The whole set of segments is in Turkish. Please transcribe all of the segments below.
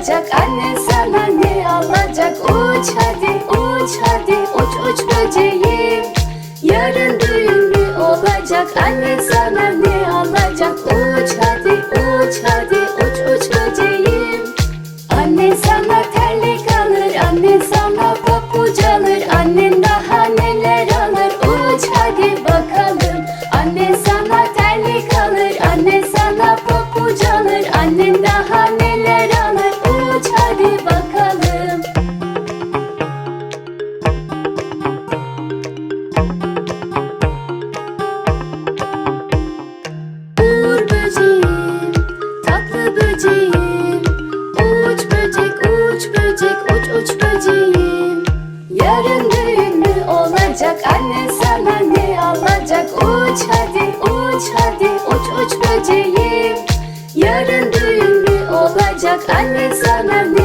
olacak Annen sana ne alacak. Uç hadi uç hadi. Uç uç böceğim. Yarın düğün mü olacak. Annen sana ne alacak. Uç hadi uç hadi. Uç uç böceğim. Annen sana terlik alır, annen sana papuç alır, annen Yarın düğün mü olacak, annen sana ne alacak. Uç hadi, uç hadi, uç uç böceğim. Yarın düğün mü olacak, annen sana ne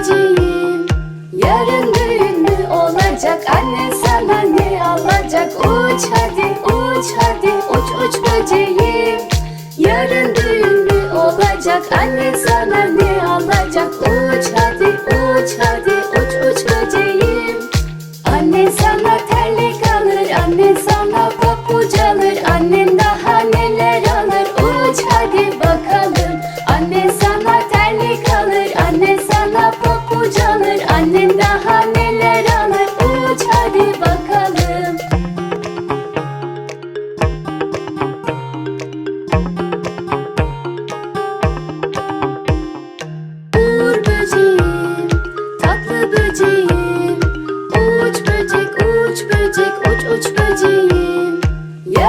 böceğim Yarın düğün mü olacak, annen sana ne alacak? Uç hadi, uç hadi, uç uç böceğim. Yarın düğün mü olacak, annen sana ne alacak? Uç hadi, uç hadi,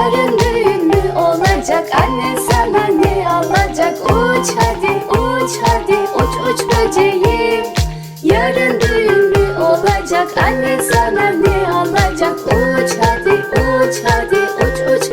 Yarın düğün mü olacak. Annen sana ne alacak. Uç hadi uç hadi. Uç uç böceğim. Yarın düğün mü olacak. Annen sana ne alacak. Uç hadi uç hadi. Uç uç